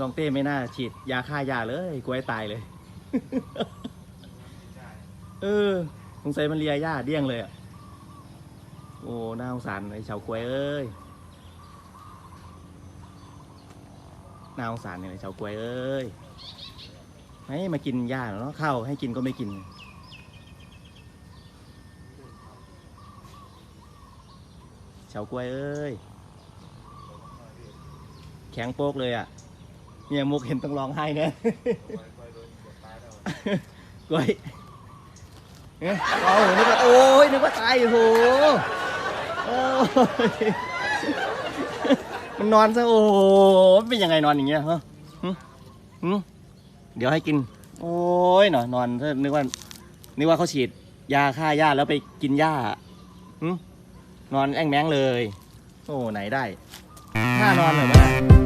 น้องเต้ไม่น่าฉีดยาฆ่าหญ้าเลยกลัวให้ตายเลย เออสงสัยมันเลียหญ้าเดี้ยงเลยอะ โอ้ น่าสงสารไอ้ชาวกล้วยเอ้ย น่าสงสารเนี่ยไอ้ชาวกล้วยเอ้ยให้มากินหญ้าเนาะข้าวให้กินก็ไม่กิน ชาวกล้วยเอ้ย แข็งโป๊กเลยอะ เนี่ยมุกเห็นต้องร้องไห้เนี่ยกล้วยเอ๊ะเอานึกว่าโอ้ยนึกว่าตายโอ้โหโอ้ยมันนอนซะโอ้โหเป็นยังไงนอนอย่างเงี้ยฮะเดี๋ยวให้กิน โอ้ยนอนนอนนึกว่านึกว่าเขาฉีดยาฆ่าหญ้าแล้วไปกินหญ้านอนแอ่งแมงเลย โอ้ไหนได้ท่านอนเหรอวะหึ